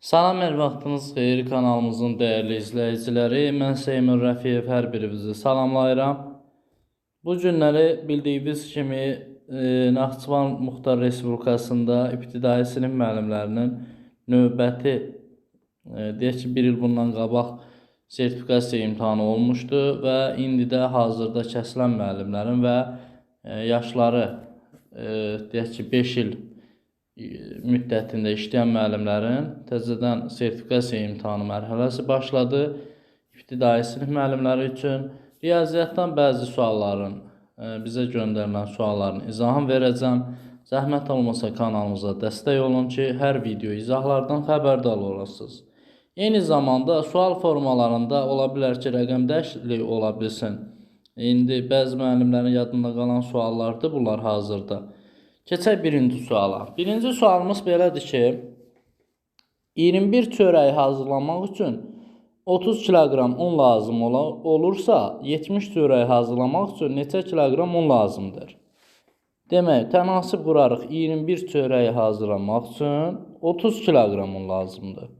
Salam, hər vaxtınız xeyir kanalımızın dəyərli izləyiciləri. Mən Seymur Rəfiyev hər birinizi salamlayıram. Bu günləri bildiyiniz kimi e, Naxçıvan Muxtar Respublikasında ibtidai sinif müəllimlərinin növbəti e, deyək ki, 1 il bundan qabaq sertifikasiya imtahanı olmuşdu və indi də hazırda kəsilən müəllimlərin və e, yaşları e, deyək ki, 5 il müddətində işləyən müəllimlərin təzədən sertifikasiya imtahanı mərhələsi başladı. İbtidai sinif müəllimləri üçün riyaziyyatdan bəzi sualların, e, bizə göndərilən sualların izahını verəcəm. Zəhmət olmasa kanalımıza dəstək olun ki, hər video izahlardan xəbərdar olasınız. Eyni zamanda sual formalarında ola bilər ki, rəqəm dəyişikliyi ola bilsin. İndi bəzi müəllimlərin yadında qalan suallardır bunlar hazırda. Keçək birinci suala. Birinci sualımız belədir ki, 21 çörəyi hazırlamaq üçün 30 kiloqram un lazım ola, olursa, 70 çörəyi hazırlamaq üçün neçə kiloqram un lazımdır? Demək, tənasib qurarıq 21 çörəyi hazırlamaq üçün 30 kiloqram un lazımdır.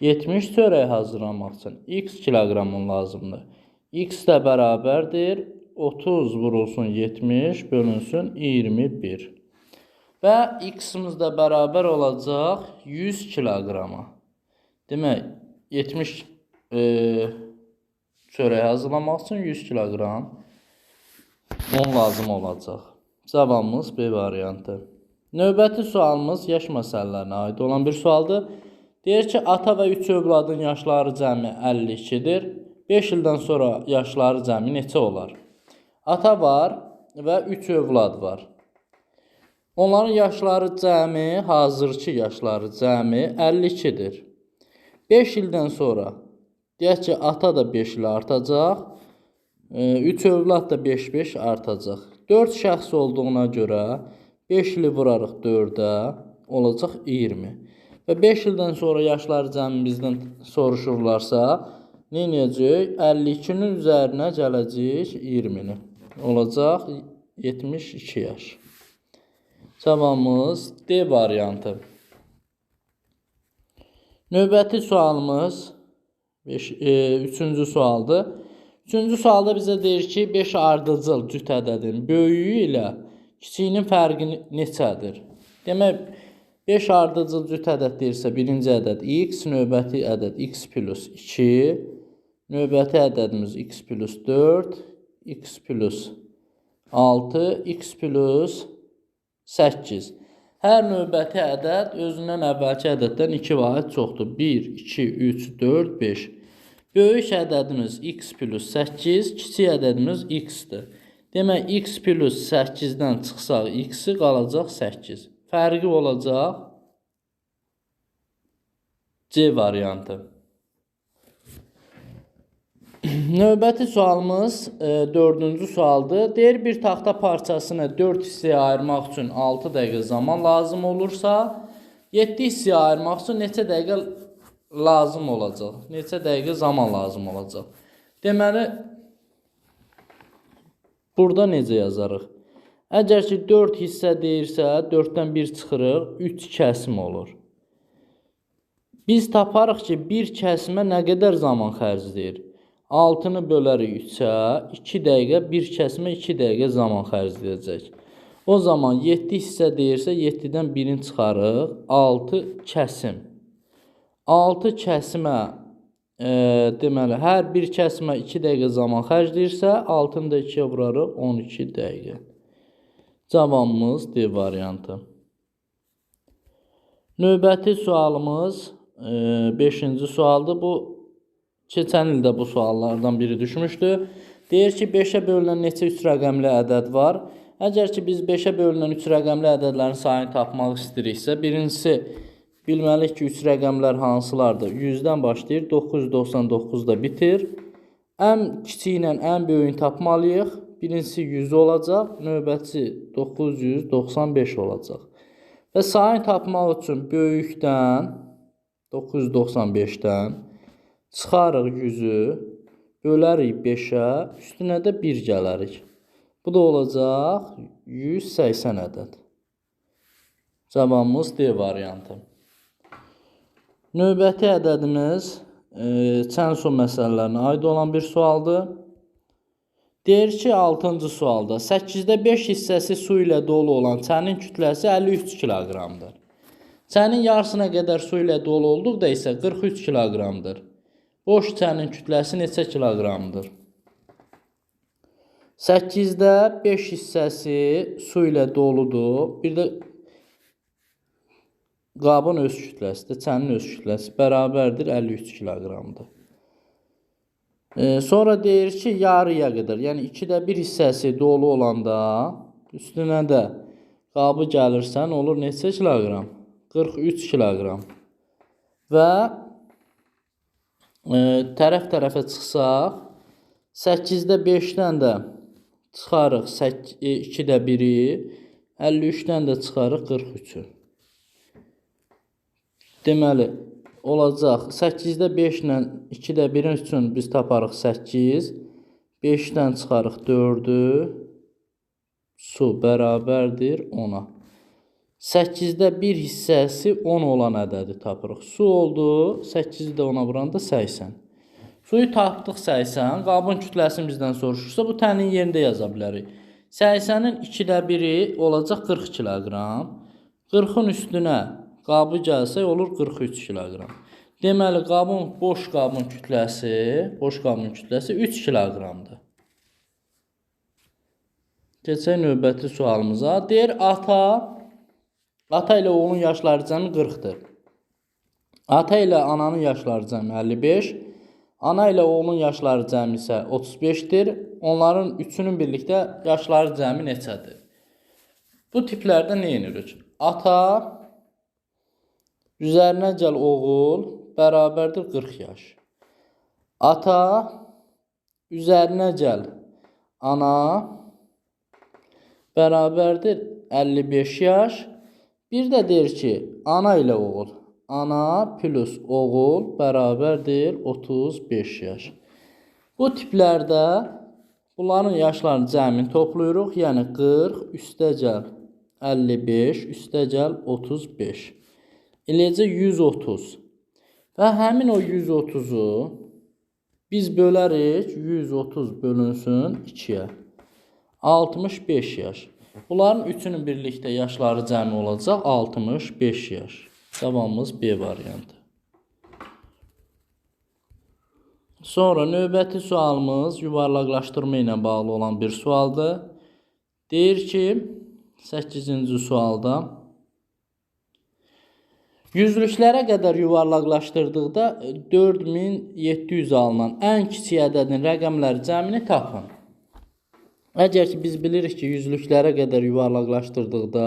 70 çörəyi hazırlamaq üçün x kiloqram un lazımdır. x də bərabərdir 30 vurulsun 70 bölünsün 21. Və x-imiz də bərabər olacaq 100 kiloqrama. Demək, 70 e, çörək hazırlamaq üçün 100 kiloqram un lazım olacaq. Cavabımız B variantı. Növbəti sualımız yaş məsələlərinə aid olan bir sualdır. Deyir ki, ata və 3 övladın yaşları cəmi 52-dir. 5 ildən sonra yaşları cəmi neçə olar? Ata var və 3 övlad var. Onların yaşları cəmi, hazırki yaşları cəmi 52-dir. 5 ildən sonra deyək ki, ata da 5 il artacaq, 3 e, övlad da 5-5 artacaq. 4 şəxs olduğuna görə 5 ili vurarıq 4-ə, olacaq 20. Və 5 ildən sonra yaşları cəmi bizdən soruşurlarsa, nə edəcək? 52-nin üzərinə gələcək 20-ni. Olacaq 72 yaş. Cavabımız D variantı. Növbəti sualımız 5 e, 3-cü sualdır. 3-cü sualda bizə deyir ki, 5 ardıcıl cüt ədədin böyüyü ilə kiçiyinin fərqi neçədir? Demək 5 ardıcıl cüt ədəd deyirsə, birinci ədəd x, növbəti ədəd x plus 2, növbəti ədədimiz x plus 4, x plus 6, x plus 8. Hər növbəti ədəd özündən əvvəlki ədəddən 2 vahid çoxdur. 1, 2, 3, 4, 5. Böyük ədədimiz x plus 8, kiçik ədədimiz x-dir. Demək, x plus 8-dən çıxsaq x-i qalacaq 8. Fərqi olacaq C variantı. Növbəti sualımız e, dördüncü sualdır. Deyir bir taxta parçasını 4 hissəyə ayırmaq üçün 6 dəqiqə zaman lazım olursa, 7 hissəyə ayırmaq üçün neçə dəqiqə lazım olacaq? Neçə dəqiqə zaman lazım olacaq? Deməli, burada necə yazarıq? Əgər ki 4 hissə deyirsə, 4-dən 1 çıxırıq, 3 kəsim olur. Biz taparıq ki, bir kəsimə nə qədər zaman xərcləyir? 6-nı bölərik 3-ə, 2 dəqiqə, bir kəsmə 2 dəqiqə zaman xərcləyəcək. O zaman 7 hissə deyirsə, 7-dən 1-ini çıxarıq, 6 kəsim. 6 kəsimə e, deməli, hər bir kəsimə 2 dəqiqə zaman xərcləyirsə, 6-nı da 2-yə vurarıq, 12 dəqiqə. Cavabımız D variantı. Növbəti sualımız 5-ci e, sualdır. Bu Keçən ildə bu suallardan biri düşmüşdü. Deyir ki, 5-ə bölünən neçə 3 rəqəmli ədəd var? Əgər ki, biz 5-ə bölünən 3 rəqəmli ədədlərin sayını tapmaq istəyiriksə, birincisi bilməliyik ki, 3 rəqəmlər hansılardır? 100-dən başlayır, 999-da bitir. Ən kiçiyi ilə ən böyüyünü tapmalıyıq. Birincisi 100 olacaq, növbəti 995 olacaq. Və sayını tapmaq üçün böyükdən 995-dən Çıxarıq 100-ü, bölərik 5-ə, üstünə də 1 gələrik. Bu da olacaq 180 ədəd. Cavabımız D variantı. Növbəti ədədimiz e, Çənsu məsələlərinə aid olan bir sualdır. Deyir ki, 6-cı sualda 8-də 5 hissəsi su ilə dolu olan çənin kütləsi 53 kiloqramdır. Çənin yarısına qədər su ilə dolu olduqda isə 43 kiloqramdır. Boş çənin kütləsi neçə kiloqramdır? 8-də 5 hissəsi su ilə doludur. Bir də qabın öz kütləsi də çənin öz kütləsi bərabərdir 53 kiloqramdır. Ee, sonra deyir ki, yarıya qədər, yəni 2də 1 hissəsi dolu olanda üstünə də qabı gəlirsən, olur neçə kiloqram? 43 kiloqram. Və e, tərəf-tərəfə çıxsaq, 8-də 5-dən də çıxarıq 2-də 1-i, 53-dən də çıxarıq 43-ü. Deməli, olacaq 8-də 5 ilə 2-də 1-in üçün biz taparıq 8. 5-dən çıxarıq 4-ü. Su bərabərdir 10-a. 8-də 1 hissəsi 10 olan ədədi tapırıq. Su oldu, 8-i də 10-a vuranda 80. Suyu tapdıq 80, qabın kütləsini bizdən soruşursa, bu tənin yerində yaza bilərik. 80-in 2də 1-i olacaq 40 kiloqram. 40-ın üstünə qabı gəlsə olur 43 kiloqram. Deməli, qabın boş qabın kütləsi, boş qabın kütləsi 3 kiloqramdır. Keçək növbəti sualımıza. Deyir ata ata ilə oğlun yaşları cəmi 40-dır. Ata ilə ananın yaşları cəmi 55, ana ilə oğlun yaşları cəmi isə 35-dir. Onların üçünün birlikdə yaşları cəmi neçədir? Bu tiplərdə nə edirik? Ata Üzərinə gəl oğul bərabərdir 40 yaş. Ata üzərinə gəl ana bərabərdir 55 yaş. Bir də deyir ki, ana ilə oğul. Ana plus oğul bərabərdir 35 yaş. Bu tiplərdə bunların yaşlarını cəmini toplayırıq. Yəni 40 üstə gəl 55 üstə gəl 35. Eləcə 130. Və həmin o 130-u biz bölərik 130 bölünsün 2-yə. 65 yaş. Bunların üçünün birlikdə yaşları cəmi olacaq 65 yaş. Cavabımız B variantı. Sonra növbəti sualımız yuvarlaqlaşdırma ilə bağlı olan bir sualdır. Deyir ki, 8-ci sualda Yüzlüklərə qədər yuvarlaqlaşdırdıqda 4700 alınan ən kiçik ədədin rəqəmləri cəmini tapın. Əgər ki biz bilirik ki, yüzlüklərə qədər yuvarlaqlaşdırdıqda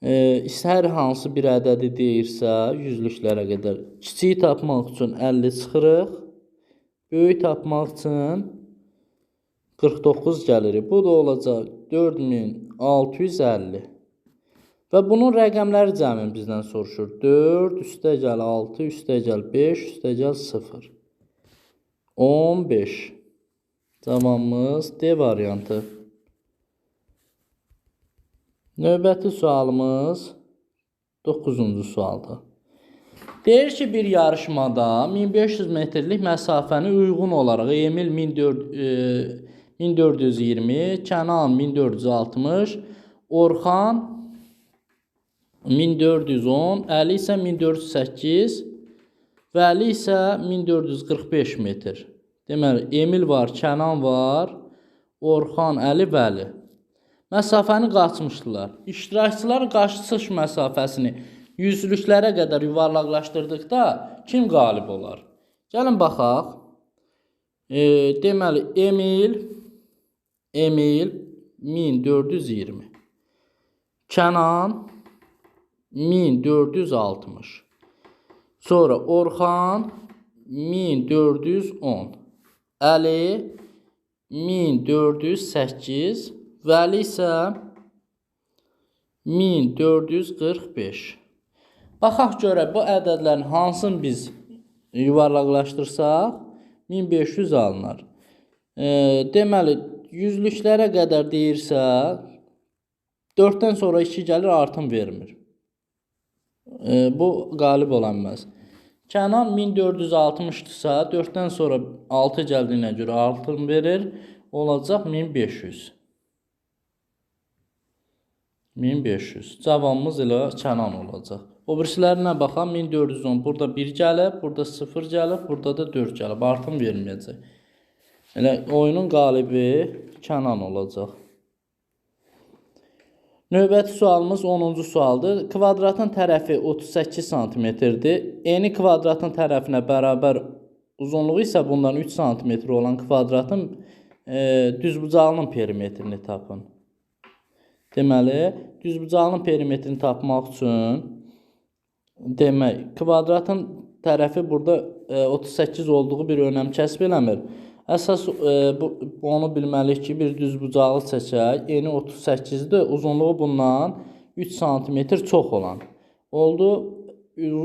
e, hər hansı bir ədədi deyirsə, yüzlüklərə qədər kiçiyi tapmaq üçün 50 çıxırıq, böyük tapmaq üçün 49 gəlirik. Bu da olacaq 4650. Və bunun rəqəmləri cəmi bizdən soruşur. 4 üstə gəl 6 üstə gəl 5 üstə gəl 0. 15. Cavabımız D variantı. Növbəti sualımız 9-cu sualdır. Deyir ki, bir yarışmada 1500 metrlik məsafəni uyğun olaraq Emil 1400, e, 1420, Kənan 1460, Orxan 1410, Əli isə 1408, Vəli isə 1445 metr. Deməli, Emil var, Kənan var, Orxan, Əli, Vəli. Məsafəni qaçmışdılar. İştirakçılar qaçış məsafəsini yüzlüklərə qədər yuvarlaqlaşdırdıqda kim qalib olar? Gəlin baxaq. E, deməli, Emil Emil 1420. Kənan 1460. Sonra Orxan 1410. Əli 1408. Vəli isə 1445. Baxaq görə bu ədədlərin hansını biz yuvarlaqlaşdırsaq 1500 alınar. E, deməli, yüzlüklərə qədər deyirsə 4-dən sonra 2 gəlir, artım vermir. E, bu qalib ola bilməz. Kənan 1460-dırsa, 4-dən sonra 6 gəldiyinə görə 6 verir. Olacaq 1500. 1500. Cavabımız elə Kənan olacaq. O birisilərinə baxaq. 1410. Burada 1 gəlib, burada 0 gəlib, burada da 4 gəlib. Artım verməyəcək. Elə oyunun qalibi Kənan olacaq. Növbəti sualımız 10-cu sualdır. Kvadratın tərəfi 38 sm-dir. Eni kvadratın tərəfinə bərabər uzunluğu isə bundan 3 sm olan kvadratın e, düzbucağının perimetrini tapın. Deməli, düzbucağının perimetrini tapmaq üçün demək, kvadratın tərəfi burada e, 38 olduğu bir önəm kəsb eləmir. Əsas e, bu, onu bilməliyik ki, bir düzbucaqlı çəkək. Eni 38-dir, uzunluğu bundan 3 sm çox olan. Oldu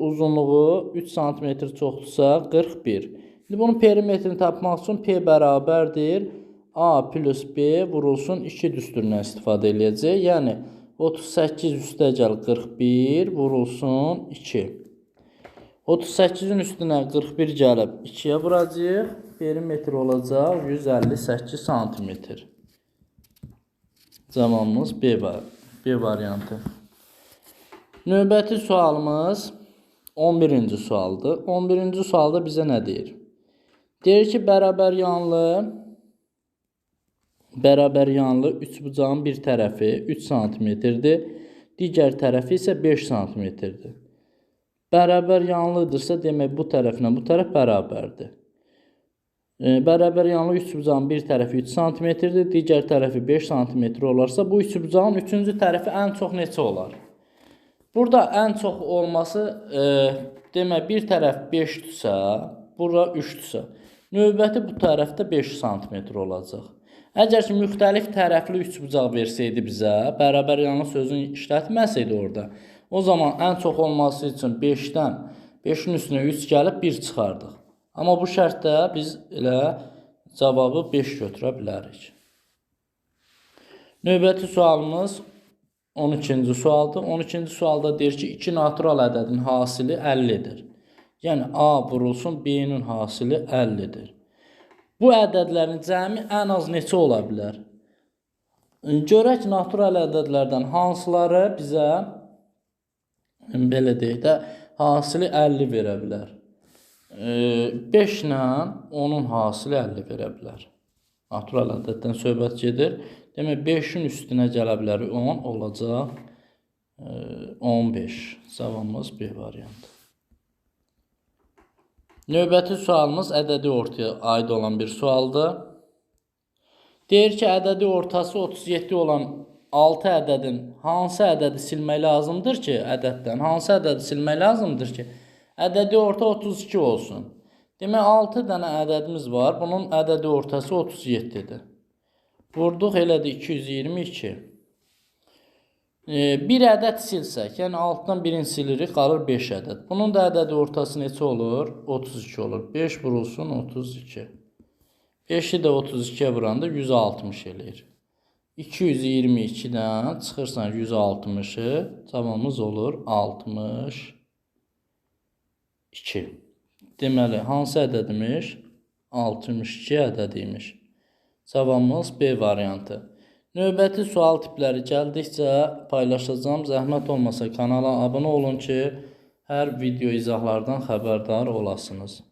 uzunluğu 3 sm çoxdursa 41. İndi bunun perimetrini tapmaq üçün P bərabərdir A plus B vurulsun 2 düsturundan istifadə eləyəcək. Yəni 38 üstə gəl 41 vurulsun 2. 38-in üstünə 41 gəlib 2-yə vuracağıq. Perimetr olacaq 158 sm. Cavabımız B var. B variantı. Növbəti sualımız 11-ci sualdır. 11-ci sualda bizə nə deyir? Deyir ki, bərabər yanlı bərabər yanlı üçbucağın bir tərəfi 3 sm-dir, digər tərəfi isə 5 sm-dir. Bərabər yanlıdırsa, demək bu tərəflə bu tərəf bərabərdir. E, bərabər yanlı üçbucağın bir tərəfi 3 sm-dir, digər tərəfi 5 sm olarsa, bu üçbucağın üçüncü tərəfi ən çox neçə olar? Burada ən çox olması, e, demək bir tərəf 5-dürsə, bura 3-dürsə, növbəti bu tərəfdə 5 sm olacaq. Əgər ki, müxtəlif tərəfli üçbucaq versəydi bizə, bərabər yanlı sözünü işlətməsəydi orada, o zaman ən çox olması üçün 5-dən 5-in üstünə 3 gəlib 1 çıxardıq. Amma bu şərtdə biz elə cavabı 5 götürə bilərik. Növbəti sualımız 12-ci sualdır. 12-ci sualda deyir ki, 2 natural ədədin hasili 50-dir. Yəni A vurulsun, B-nin hasili 50-dir. Bu ədədlərin cəmi ən az neçə ola bilər? Görək natural ədədlərdən hansıları bizə belə deyək də hasili 50 verə bilər. 5 ilə onun hasili 50 verə bilər. Natural ədəddən söhbət gedir. Demək 5-in üstünə gələ bilər 10 olacaq 15. Cavabımız B variantı. Növbəti sualımız ədədi ortaya aid olan bir sualdır. Deyir ki, ədədi ortası 37 olan 6 ədədin hansı ədədi silmək lazımdır ki, ədəddən hansı ədədi silmək lazımdır ki, ədədi orta 32 olsun. Demək 6 dənə ədədimiz var. Bunun ədədi ortası 37-dir. Vurduq elədi 222. Bir ədəd silsək, yəni altdan birini silirik, qalır 5 ədəd. Bunun da ədədi ortası neçə olur? 32 olur. 5 vurulsun 32. 5-i də 32-yə vuranda 160 eləyir. 222-dən çıxırsan 160-ı, cavabımız olur 62. Deməli, hansı ədədimiş? 62 ədədiymiş. Cavabımız B variantı. Növbəti sual tipləri gəldikcə paylaşacağam. Zəhmət olmasa kanala abunə olun ki, hər video izahlardan xəbərdar olasınız.